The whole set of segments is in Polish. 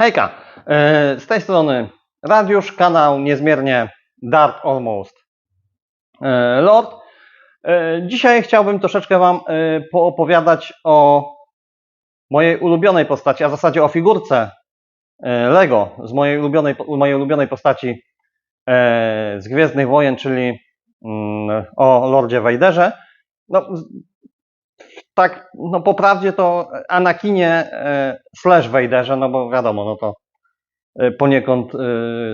Hejka, e, z tej strony Radiusz, kanał niezmiernie Dark Almost e, Lord. E, Dzisiaj chciałbym troszeczkę Wam poopowiadać o mojej ulubionej postaci, a w zasadzie o figurce Lego z mojej ulubionej, mojej ulubionej postaci z Gwiezdnych Wojen, czyli mm, o Lordzie Vaderze. No, tak, no po prawdzie to Anakinie e, slash Vaderze, no bo wiadomo, no to e, poniekąd e,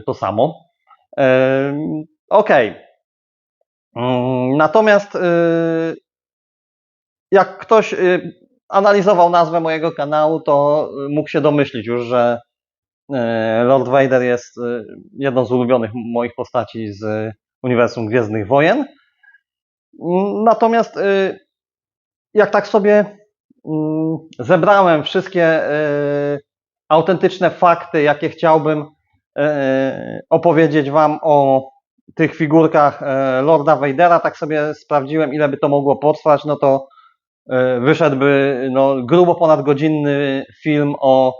to samo. E, Okej. Mm, Natomiast e, jak ktoś e, analizował nazwę mojego kanału, to mógł się domyślić już, że e, Lord Vader jest e, jedną z ulubionych moich postaci z uniwersum Gwiezdnych Wojen. Mm, Natomiast e, jak tak sobie mm, zebrałem wszystkie e, autentyczne fakty, jakie chciałbym e, opowiedzieć Wam o tych figurkach e, Lorda Vadera, tak sobie sprawdziłem, ile by to mogło potrwać, no to e, wyszedłby no, grubo ponad godzinny film o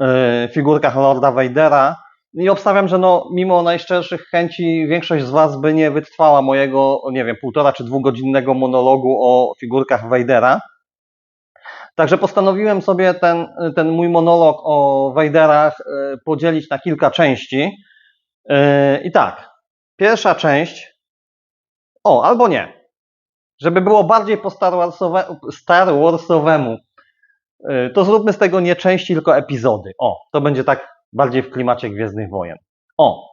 e, figurkach Lorda Vadera. I obstawiam, że no, mimo najszczerszych chęci większość z Was by nie wytrwała mojego, nie wiem, półtora czy dwugodzinnego monologu o figurkach Vadera. Także postanowiłem sobie ten, ten mój monolog o Vaderach e, podzielić na kilka części. E, I tak, pierwsza część, o, albo nie, żeby było bardziej po Star, Warsowe, Star Warsowemu, e, to zróbmy z tego nie części, tylko epizody. O, to będzie tak bardziej w klimacie Gwiezdnych Wojen. O,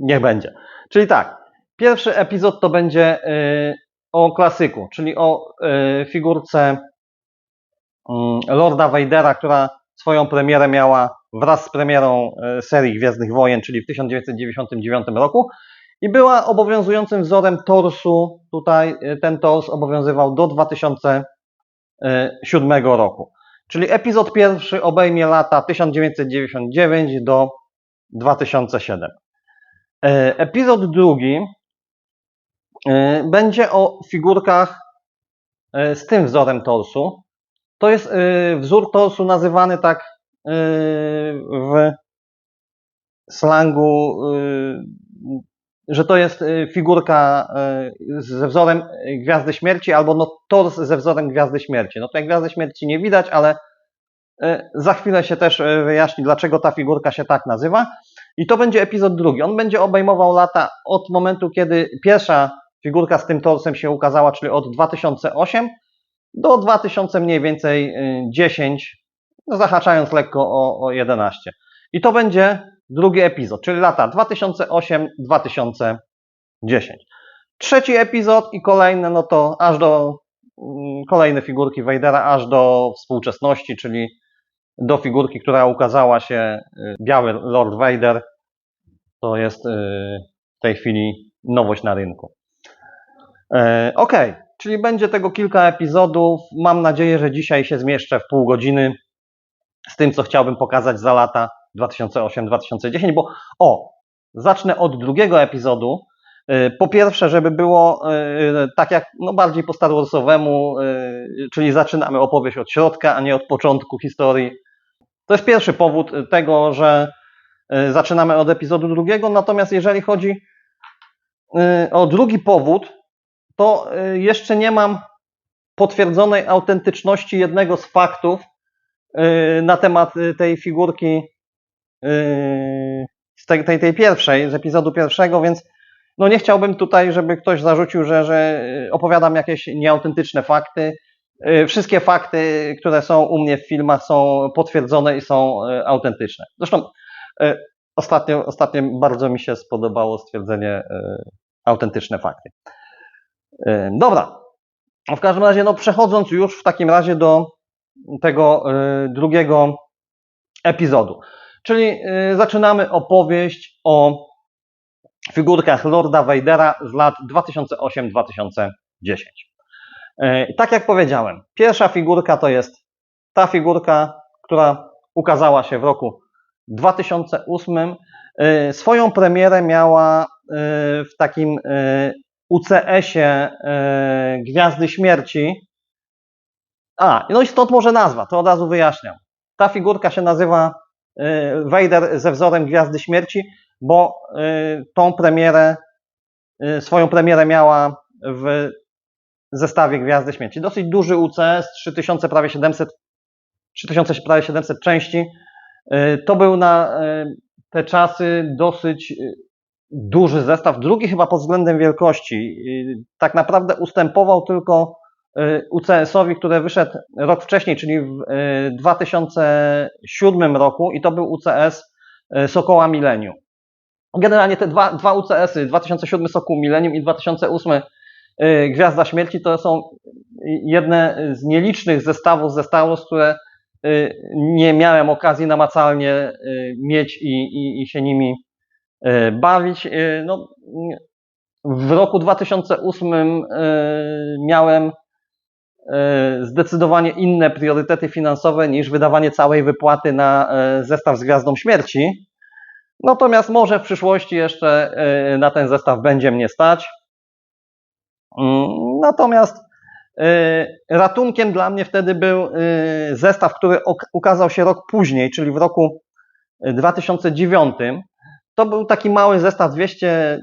niech będzie. Czyli tak, pierwszy epizod to będzie e, o klasyku, czyli o e, figurce mm, Lorda Vadera, która swoją premierę miała wraz z premierą e, serii Gwiezdnych Wojen, czyli w 1999 roku i była obowiązującym wzorem torsu. Tutaj ten tors obowiązywał do 2007 roku. Czyli epizod pierwszy obejmie lata 1999 do 2007. E, Epizod drugi e, będzie o figurkach e, z tym wzorem torsu. To jest wzór torsu nazywany tak w slangu, że to jest e, figurka e, ze wzorem Gwiazdy Śmierci albo no tors ze wzorem Gwiazdy Śmierci. No tutaj Gwiazdy Śmierci nie widać, ale za chwilę się też wyjaśni, dlaczego ta figurka się tak nazywa. I to będzie epizod drugi. On będzie obejmował lata od momentu, kiedy pierwsza figurka z tym torsem się ukazała, czyli od 2008 do 2000 mniej więcej y, 10, no zahaczając lekko o, o 11. I to będzie drugi epizod, czyli lata 2008-2010. Trzeci epizod i kolejne, no to aż do mm, kolejne figurki Vadera, aż do współczesności, czyli do figurki, która ukazała się, y, biały Lord Vader. To jest y, w tej chwili nowość na rynku. E, Okej, czyli będzie tego kilka epizodów. Mam nadzieję, że dzisiaj się zmieszczę w pół godziny z tym, co chciałbym pokazać za lata 2008-2010, bo o, zacznę od drugiego epizodu. E, Po pierwsze, żeby było e, tak jak no bardziej po Star Warsowemu, czyli zaczynamy opowieść od środka, a nie od początku historii. To jest pierwszy powód tego, że zaczynamy od epizodu drugiego, natomiast jeżeli chodzi o drugi powód, to y, jeszcze nie mam potwierdzonej autentyczności jednego z faktów y, na temat y, tej figurki y, z tej, tej, tej pierwszej, z epizodu pierwszego, więc no nie chciałbym tutaj, żeby ktoś zarzucił, że, że y, opowiadam jakieś nieautentyczne fakty. Y, Wszystkie fakty, które są u mnie w filmach są potwierdzone i są autentyczne. Zresztą ostatnio, ostatnio bardzo mi się spodobało stwierdzenie autentyczne fakty. Dobra. W każdym razie, no przechodząc już w takim razie do tego drugiego epizodu. Czyli e, zaczynamy opowieść o figurkach Lorda Vadera z lat 2008-2010. E, i Tak jak powiedziałem, pierwsza figurka to jest ta figurka, która ukazała się w roku 2008. E, Swoją premierę miała w takim UCS-ie Gwiazdy Śmierci. A, no i stąd może nazwa, to od razu wyjaśniam. Ta figurka się nazywa y, Vader ze wzorem Gwiazdy Śmierci, bo y, tą premierę, y, swoją premierę miała w zestawie Gwiazdy Śmierci. Dosyć duży UCS, 3000 prawie 700, 3000 prawie 700 części. To był na te czasy dosyć duży zestaw, drugi chyba pod względem wielkości. Tak naprawdę ustępował tylko UCS-owi, który wyszedł rok wcześniej, czyli w y, 2007 roku i to był UCS y, Sokoła Millennium. Generalnie te dwa, dwa UCS-y, 2007 Sokół Millennium i 2008 y, Gwiazda Śmierci, to są jedne z nielicznych zestawów ze Star Wars, które y, nie miałem okazji namacalnie y, mieć i, i, i się nimi y, bawić. Y, No, w roku 2008 y, miałem y, zdecydowanie inne priorytety finansowe niż wydawanie całej wypłaty na y, zestaw z Gwiazdą Śmierci. Natomiast może w przyszłości jeszcze y, na ten zestaw będzie mnie stać. Mm, Natomiast ratunkiem dla mnie wtedy był zestaw, który ukazał się rok później, czyli w roku y, 2009. To był taki mały zestaw 200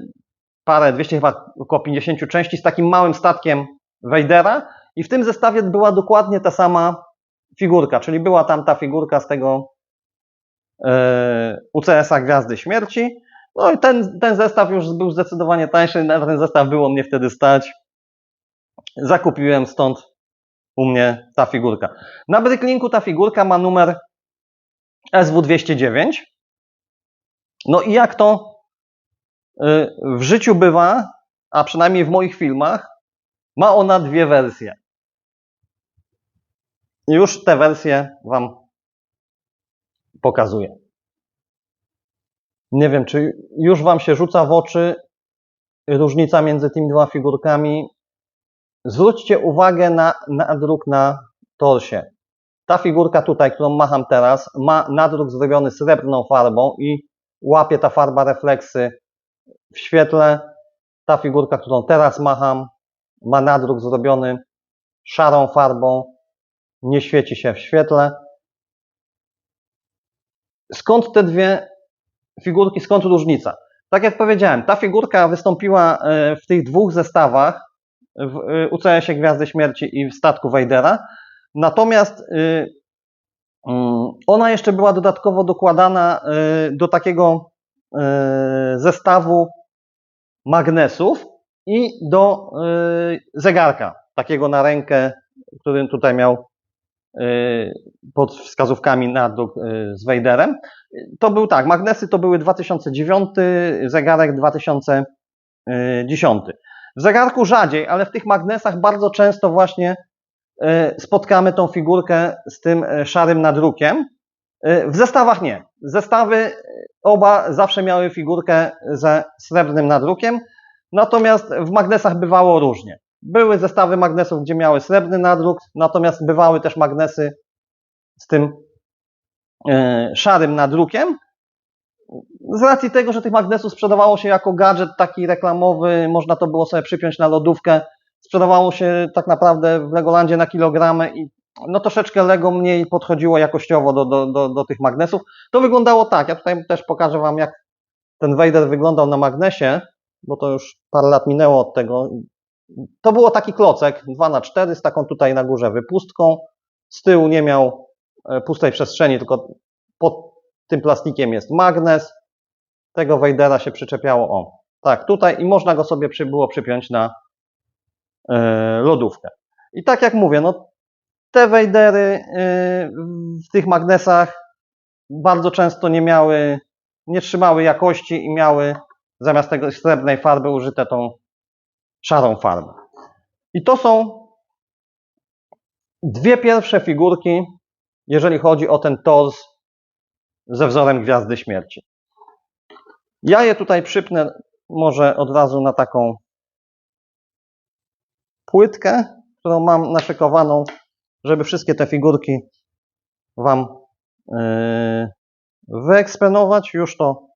parę, 200 chyba około 50 części z takim małym statkiem Vadera i w tym zestawie była dokładnie ta sama figurka, czyli była tam ta figurka z tego e, UCS-a Gwiazdy Śmierci. No i ten, ten zestaw już był zdecydowanie tańszy, na ten zestaw było mnie wtedy stać. Zakupiłem stąd u mnie ta figurka. Na Bricklinku ta figurka ma numer SW209. No i jak to y, w życiu bywa, a przynajmniej w moich filmach, ma ona dwie wersje. Już te wersje Wam pokazuję. Nie wiem, czy już Wam się rzuca w oczy różnica między tymi dwoma figurkami. Zwróćcie uwagę na nadruk na torsie. Ta figurka tutaj, którą macham teraz, ma nadruk zrobiony srebrną farbą i łapie ta farba refleksy w świetle. Ta figurka, którą teraz macham, ma nadruk zrobiony szarą farbą, nie świeci się w świetle. Skąd te dwie figurki, skąd różnica? Tak jak powiedziałem, ta figurka wystąpiła e, w tych dwóch zestawach, w e, UCS-ie Gwiazdy Śmierci i w statku Wejdera, natomiast y, mm, ona jeszcze była dodatkowo dokładana do takiego zestawu magnesów i do zegarka, takiego na rękę, który tutaj miał pod wskazówkami nadruk y, z Wejderem. To był tak, magnesy to były 2009, zegarek 2010. W zegarku rzadziej, ale w tych magnesach bardzo często właśnie y, spotkamy tą figurkę z tym y, szarym nadrukiem. Y, W zestawach nie. Zestawy y, oba zawsze miały figurkę ze srebrnym nadrukiem, natomiast w magnesach bywało różnie. Były zestawy magnesów, gdzie miały srebrny nadruk, natomiast bywały też magnesy z tym e, szarym nadrukiem. Z racji tego, że tych magnesów sprzedawało się jako gadżet taki reklamowy, można to było sobie przypiąć na lodówkę, sprzedawało się tak naprawdę w Legolandzie na kilogramy i no troszeczkę Lego mniej podchodziło jakościowo do, do, do, do tych magnesów. To wyglądało tak, ja tutaj też pokażę Wam jak ten Vader wyglądał na magnesie, bo to już parę lat minęło od tego. To było taki klocek 2 na 4 z taką tutaj na górze wypustką. Z tyłu nie miał e, pustej przestrzeni, tylko pod tym plastikiem jest magnes. Tego Vadera się przyczepiało o. Tak, tutaj i można go sobie przy, było przypiąć na e, lodówkę. I tak jak mówię, no te Vadery e, w tych magnesach bardzo często nie miały, nie trzymały jakości i miały zamiast tego srebrnej farby użyte tą szarą farbę. I to są dwie pierwsze figurki, jeżeli chodzi o ten tors ze wzorem Gwiazdy Śmierci. Ja je tutaj przypnę może od razu na taką płytkę, którą mam naszykowaną, żeby wszystkie te figurki Wam yy, wyeksponować. Już to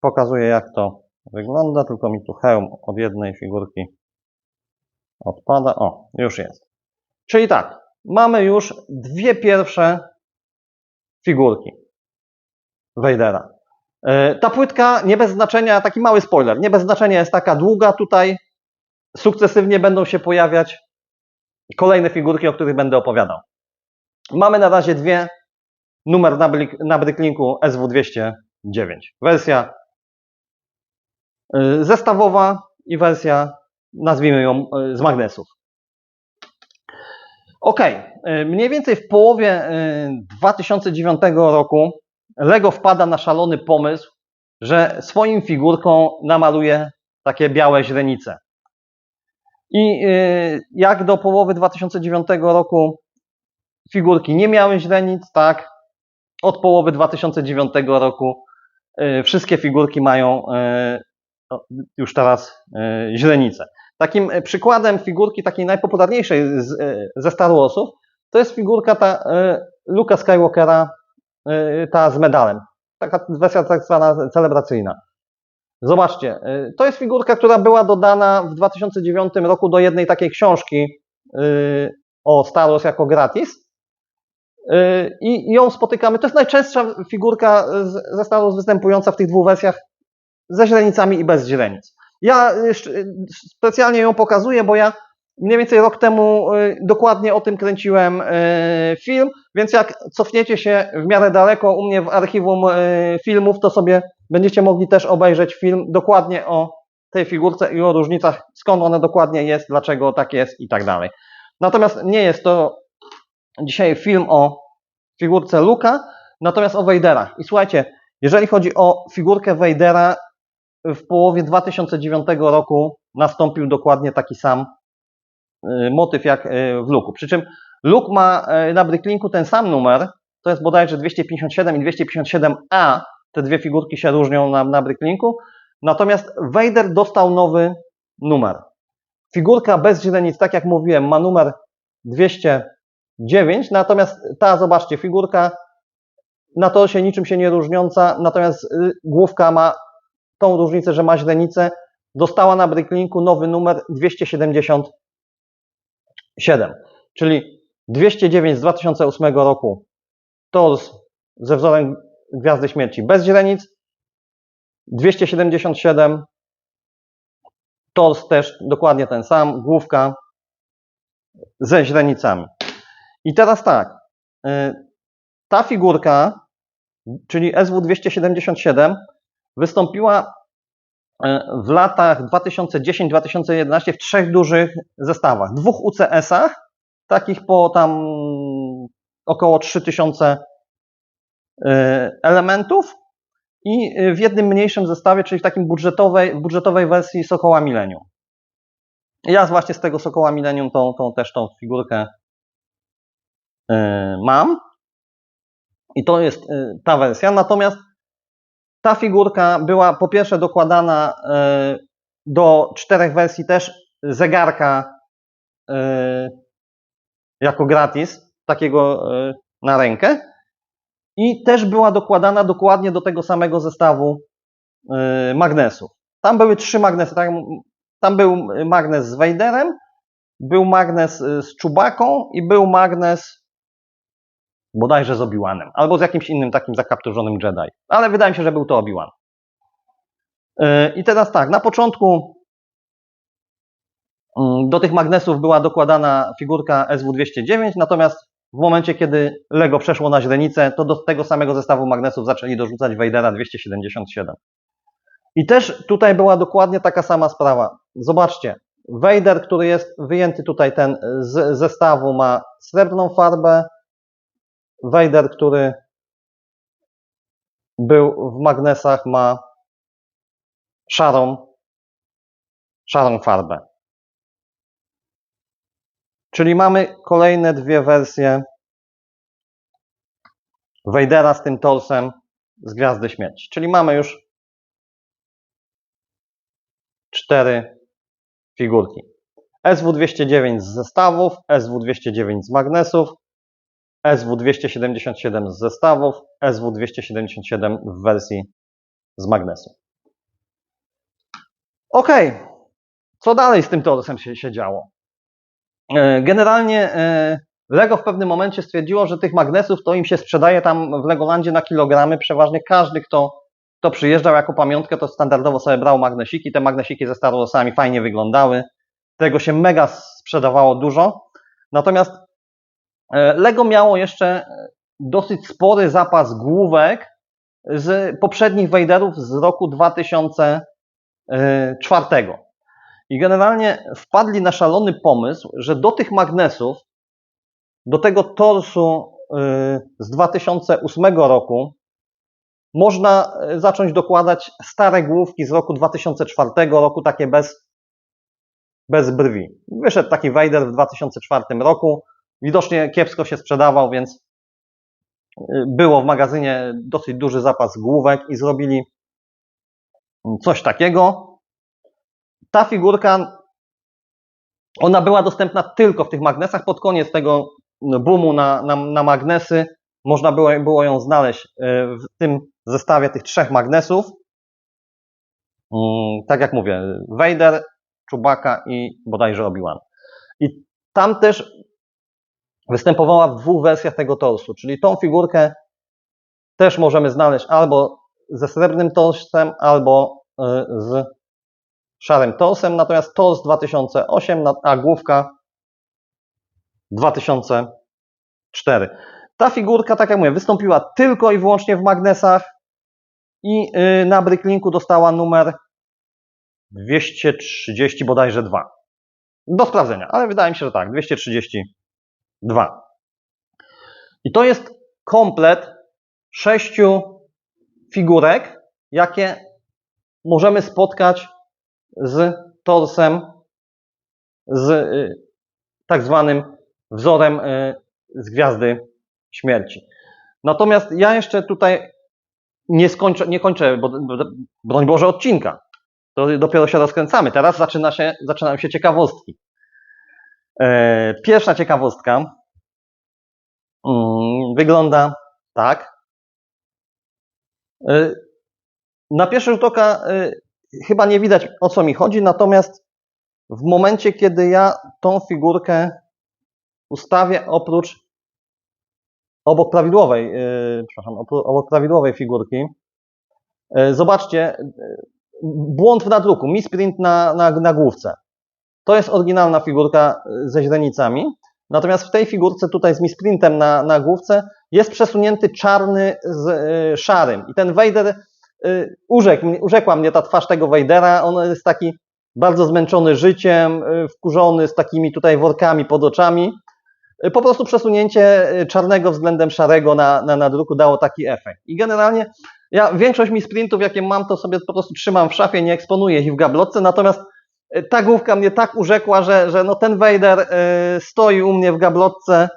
pokazuję, jak to wygląda, tylko mi tu hełm od jednej figurki odpada. O, już jest. Czyli tak, mamy już dwie pierwsze figurki. Vadera. E, Ta płytka nie bez znaczenia, taki mały spoiler, nie bez znaczenia jest taka długa tutaj. Sukcesywnie będą się pojawiać kolejne figurki, o których będę opowiadał. Mamy na razie dwie. Numer na, na Bricklinku SW209. Wersja zestawowa i wersja, nazwijmy ją, y, z magnesów. Ok, mniej więcej w połowie y, 2009 roku Lego wpada na szalony pomysł, że swoim figurkom namaluje takie białe źrenice. I y, jak do połowy 2009 roku figurki nie miały źrenic, tak, od połowy 2009 roku y, wszystkie figurki mają y, już teraz y, źrenice. Takim y, przykładem figurki takiej najpopularniejszej z, y, ze Star Warsów to jest figurka ta Luka Skywalkera, ta z medalem. Taka wersja tak zwana celebracyjna. Zobaczcie, to jest figurka, która była dodana w 2009 roku do jednej takiej książki o Star Wars jako gratis. I ją spotykamy. To jest najczęstsza figurka ze Star Wars występująca w tych dwóch wersjach ze źrenicami i bez źrenic. Ja jeszcze specjalnie ją pokazuję, bo ja mniej więcej rok temu y, dokładnie o tym kręciłem film, więc jak cofniecie się w miarę daleko u mnie w archiwum filmów, to sobie będziecie mogli też obejrzeć film dokładnie o tej figurce i o różnicach, skąd ona dokładnie jest, dlaczego tak jest i tak dalej. Natomiast nie jest to dzisiaj film o figurce Luka, natomiast o Vadera. I słuchajcie, jeżeli chodzi o figurkę Vadera, w połowie 2009 roku nastąpił dokładnie taki sam y, motyw jak y, w Luku. Przy czym Luke ma y, na Bricklinku ten sam numer, to jest bodajże 257 i 257A, te dwie figurki się różnią na, na Bricklinku, natomiast Vader dostał nowy numer. Figurka bez źrenic, tak jak mówiłem, ma numer 209, natomiast ta, zobaczcie, figurka na to się niczym się nie różniąca, natomiast główka ma tą różnicę, że ma źrenicę, dostała na Bricklinku nowy numer 277, czyli 209 z 2008 roku tors ze wzorem Gwiazdy Śmierci bez źrenic, 277 tors też dokładnie ten sam, główka ze źrenicami. I teraz tak, y, ta figurka, czyli SW277 wystąpiła e, w latach 2010-2011 w trzech dużych zestawach. Dwóch UCS-ach, takich po tam około 3000 e, elementów i w jednym mniejszym zestawie, czyli w takim budżetowej, budżetowej wersji Sokoła Millennium. Ja właśnie z tego Sokoła Millennium tą, tą też tą figurkę e, mam. I to jest e, ta wersja. Natomiast ta figurka była po pierwsze dokładana e, do czterech wersji też zegarka e, jako gratis, takiego e, na rękę. I też była dokładana dokładnie do tego samego zestawu magnesów. Tam były trzy magnesy. tak? Tam był magnes z Vaderem, był magnes z Czubaką i był magnes bodajże z Obi-Wanem, albo z jakimś innym takim zakapturzonym Jedi. Ale wydaje mi się, że był to Obi-Wan. Yy, I teraz tak, na początku mm, do tych magnesów była dokładana figurka SW209, natomiast w momencie, kiedy Lego przeszło na źrenicę, to do tego samego zestawu magnesów zaczęli dorzucać Vadera 277. I też tutaj była dokładnie taka sama sprawa. Zobaczcie, Vader, który jest wyjęty tutaj ten z zestawu ma srebrną farbę, Vader, który był w magnesach, ma szarą, szarą farbę. Czyli mamy kolejne dwie wersje Vadera z tym torsem z Gwiazdy Śmierci. Czyli mamy już cztery figurki. SW209 z zestawów, SW209 z magnesów, SW277 z zestawów, SW277 w wersji z magnesu. Ok, co dalej z tym torsem się, się działo? E, Generalnie e, Lego w pewnym momencie stwierdziło, że tych magnesów to im się sprzedaje tam w Legolandzie na kilogramy. Przeważnie każdy, kto, kto przyjeżdżał jako pamiątkę, to standardowo sobie brał magnesiki. Te magnesiki ze Starosami fajnie wyglądały. Tego się mega sprzedawało dużo. Natomiast Lego miało jeszcze dosyć spory zapas główek z poprzednich Vaderów z roku 2004. I generalnie wpadli na szalony pomysł, że do tych magnesów, do tego torsu y, z 2008 roku, można zacząć dokładać stare główki z roku 2004 roku, takie bez, bez brwi. Wyszedł taki Vader w 2004 roku. Widocznie kiepsko się sprzedawał, więc y, było w magazynie dosyć duży zapas główek i zrobili coś takiego ta figurka, ona była dostępna tylko w tych magnesach. Pod koniec tego boomu na, na, na magnesy można było, było ją znaleźć e, w tym zestawie tych trzech magnesów. Mm, tak jak mówię, Vader, Chewbacca i bodajże Obi-Wan. I tam też występowała w dwóch wersjach tego torsu, czyli tą figurkę też możemy znaleźć albo ze srebrnym torsem, albo e, z szarym torsem, natomiast tors 2008, a główka 2004. Ta figurka, tak jak mówię, wystąpiła tylko i wyłącznie w magnesach i y, na Bricklinku dostała numer 230 bodajże 2. Do sprawdzenia, ale wydaje mi się, że tak, 232. I to jest komplet sześciu figurek, jakie możemy spotkać z torsem, z y, tak zwanym wzorem y, z Gwiazdy Śmierci. Natomiast ja jeszcze tutaj nie, skończę, nie kończę, bo, broń Boże, odcinka. To dopiero się rozkręcamy. Teraz zaczyna się, zaczynają się ciekawostki. E, pierwsza ciekawostka mm, wygląda tak. E, na pierwszy rzut oka e, chyba nie widać o co mi chodzi, natomiast w momencie, kiedy ja tą figurkę ustawię oprócz obok prawidłowej, przepraszam, obok prawidłowej figurki, zobaczcie, błąd w nadruku, misprint na, na, na główce. To jest oryginalna figurka yy, ze źrenicami, natomiast w tej figurce tutaj z misprintem na, na główce jest przesunięty czarny z yy, szarym i ten Vader Y, urzekł, urzekła mnie ta twarz tego Wejdera. On jest taki bardzo zmęczony życiem, y, wkurzony z takimi tutaj workami pod oczami. Y, po prostu przesunięcie czarnego względem szarego na, na, na druku dało taki efekt. I generalnie ja większość mi sprintów, jakie mam, to sobie po prostu trzymam w szafie, nie eksponuję ich w gablotce, natomiast ta główka mnie tak urzekła, że, że no ten Vader stoi u mnie w gablotce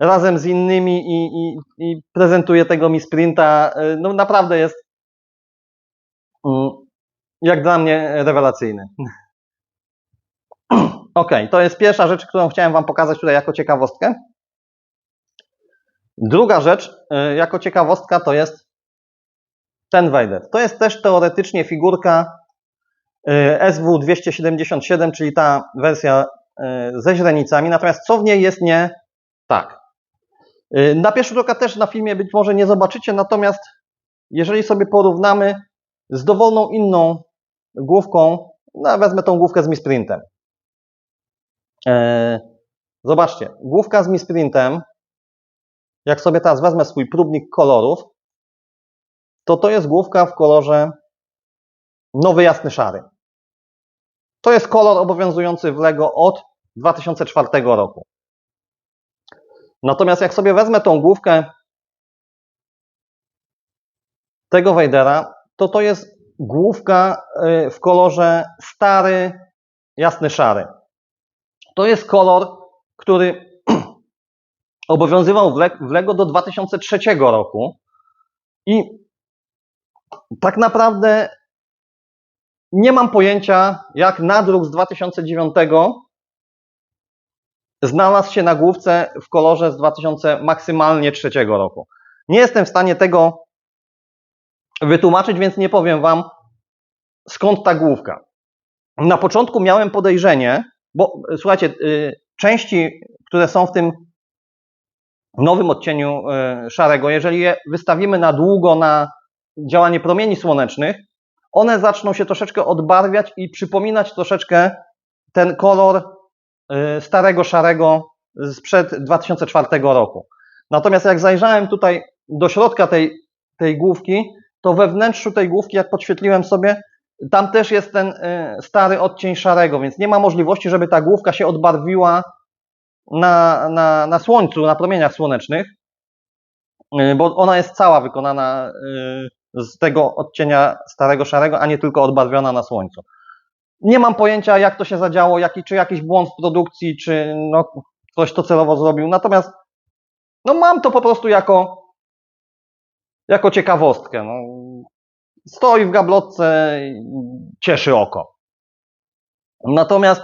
razem z innymi i, i, i prezentuje tego mi sprinta. No naprawdę jest Mm, jak dla mnie rewelacyjny. Ok, to jest pierwsza rzecz, którą chciałem Wam pokazać tutaj jako ciekawostkę. Druga rzecz, jako ciekawostka, to jest ten Vader. To jest też teoretycznie figurka SW277, czyli ta wersja y, ze źrenicami. Natomiast co w niej jest nie tak. Na pierwszy rzut oka też na filmie być może nie zobaczycie, natomiast jeżeli sobie porównamy z dowolną inną główką, no wezmę tą główkę z misprintem. Zobaczcie, główka z misprintem, jak sobie teraz wezmę swój próbnik kolorów, to to jest główka w kolorze nowy jasny szary. To jest kolor obowiązujący w LEGO od 2004 roku. Natomiast jak sobie wezmę tą główkę tego Vadera, to to jest główka y, w kolorze stary, jasny szary. To jest kolor, który obowiązywał w Lego do 2003 roku i tak naprawdę nie mam pojęcia, jak nadruk z 2009 znalazł się na główce w kolorze z 2000 maksymalnie trzeciego roku. Nie jestem w stanie tego wytłumaczyć, więc nie powiem Wam, skąd ta główka. Na początku miałem podejrzenie, bo słuchajcie, y, części, które są w tym nowym odcieniu y, szarego, jeżeli je wystawimy na długo na działanie promieni słonecznych, one zaczną się troszeczkę odbarwiać i przypominać troszeczkę ten kolor y, starego szarego sprzed 2004 roku. Natomiast jak zajrzałem tutaj do środka tej, tej główki, to we wnętrzu tej główki, jak podświetliłem sobie, tam też jest ten y, stary odcień szarego, więc nie ma możliwości, żeby ta główka się odbarwiła na, na, na słońcu, na promieniach słonecznych, y, bo ona jest cała wykonana z tego odcienia starego szarego, a nie tylko odbarwiona na słońcu. Nie mam pojęcia, jak to się zadziało, jaki, czy jakiś błąd w produkcji, czy no, ktoś to celowo zrobił. Natomiast no, mam to po prostu jako, jako ciekawostkę. No. Stoi w gablotce, cieszy oko. Natomiast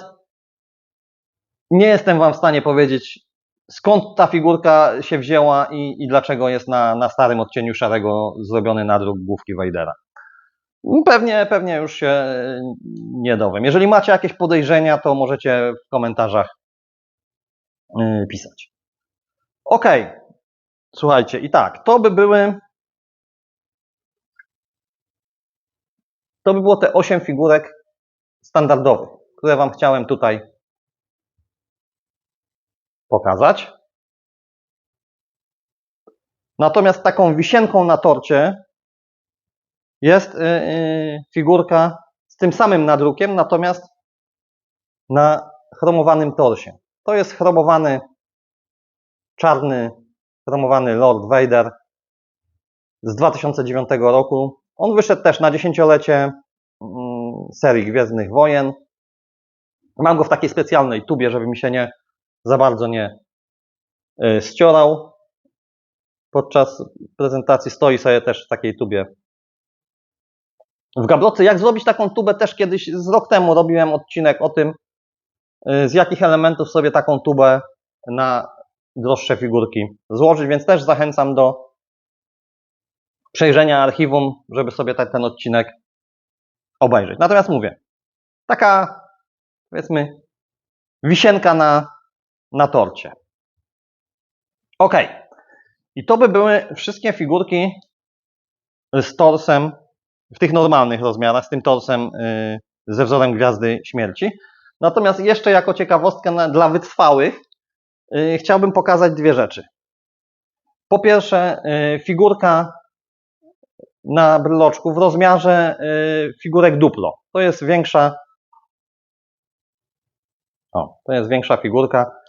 nie jestem Wam w stanie powiedzieć, skąd ta figurka się wzięła i, i dlaczego jest na, na starym odcieniu szarego zrobiony nadruk główki Wejdera. Pewnie, pewnie już się nie dowiem. Jeżeli macie jakieś podejrzenia, to możecie w komentarzach yy, pisać. Ok, słuchajcie, i tak, to by były. To by było te 8 figurek standardowych, które Wam chciałem tutaj pokazać. Natomiast taką wisienką na torcie jest yy, figurka z tym samym nadrukiem, natomiast na chromowanym torsie. To jest chromowany czarny, chromowany Lord Vader z 2009 roku. On wyszedł też na dziesięciolecie yy, serii Gwiezdnych Wojen. Mam go w takiej specjalnej tubie, żeby mi się nie za bardzo nie yy, ściorał. Podczas prezentacji stoi sobie też w takiej tubie w gablotce. Jak zrobić taką tubę też kiedyś, z rok temu robiłem odcinek o tym, y, z jakich elementów sobie taką tubę na droższe figurki złożyć, więc też zachęcam do przejrzenia archiwum, żeby sobie ten, ten odcinek obejrzeć. Natomiast mówię, taka powiedzmy wisienka na, na torcie. Ok. I to by były wszystkie figurki z torsem w tych normalnych rozmiarach, z tym torsem y, ze wzorem Gwiazdy Śmierci. Natomiast jeszcze jako ciekawostkę dla wytrwałych y, chciałbym pokazać dwie rzeczy. Po pierwsze, y, figurka na bryloczku w rozmiarze figurek duplo. To jest większa. O, to jest większa figurka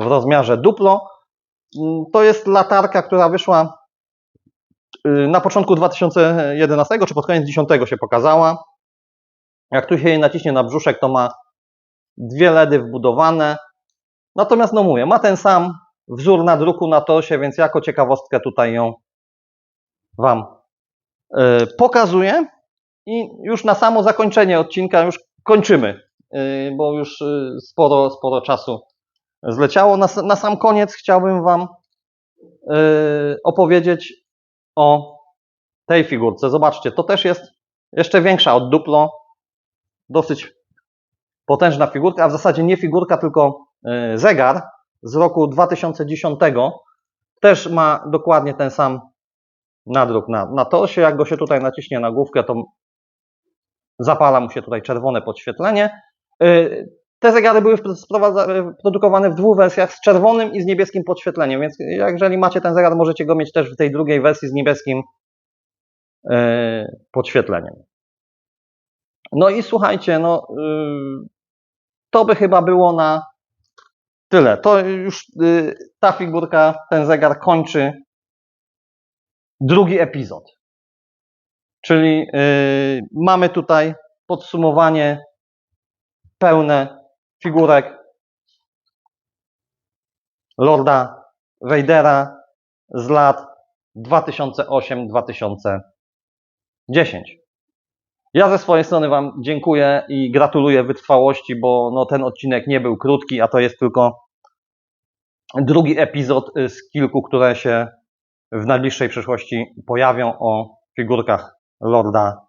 w rozmiarze duplo. Mm, to jest latarka, która wyszła Y, na początku 2011 czy pod koniec 2010 się pokazała. Jak tu się jej naciśnie na brzuszek, to ma dwie LEDy wbudowane. Natomiast, no mówię, ma ten sam wzór na druku na torsie, więc jako ciekawostkę tutaj ją Wam yy, pokazuję. I już na samo zakończenie odcinka już kończymy, yy, bo już sporo, sporo czasu zleciało. Na, na sam koniec chciałbym Wam opowiedzieć o tej figurce. Zobaczcie, to też jest jeszcze większa od Duplo. Dosyć potężna figurka, a w zasadzie nie figurka, tylko e, zegar z roku 2010. Też ma dokładnie ten sam nadruk na, na torsie. Jak go się tutaj naciśnie na główkę, to zapala mu się tutaj czerwone podświetlenie. E, te zegary były produkowane w dwóch wersjach, z czerwonym i z niebieskim podświetleniem, więc jeżeli macie ten zegar, możecie go mieć też w tej drugiej wersji z niebieskim e, podświetleniem. No i słuchajcie, no, y, to by chyba było na tyle. To już y, ta figurka, ten zegar kończy drugi epizod. Czyli y, mamy tutaj podsumowanie pełne figurek Lorda Vadera z lat 2008-2010. Ja ze swojej strony Wam dziękuję i gratuluję wytrwałości, bo no, ten odcinek nie był krótki, a to jest tylko drugi epizod z kilku, które się w najbliższej przyszłości pojawią o figurkach Lorda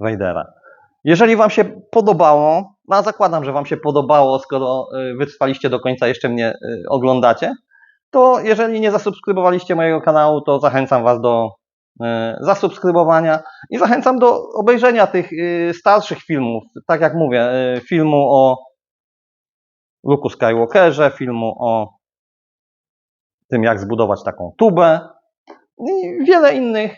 Vadera. Jeżeli Wam się podobało, no zakładam, że Wam się podobało, skoro y, wytrwaliście do końca, jeszcze mnie y, oglądacie, to jeżeli nie zasubskrybowaliście mojego kanału, to zachęcam Was do e, zasubskrybowania i zachęcam do obejrzenia tych starszych filmów. Tak jak mówię, filmu o Luke'u Skywalkerze, filmu o tym, jak zbudować taką tubę i wiele innych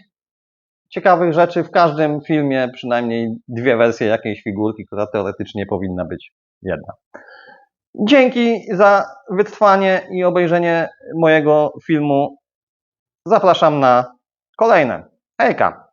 ciekawych rzeczy. W każdym filmie przynajmniej dwie wersje jakiejś figurki, która teoretycznie powinna być jedna. Dzięki za wytrwanie i obejrzenie mojego filmu. Zapraszam na kolejne. Hejka!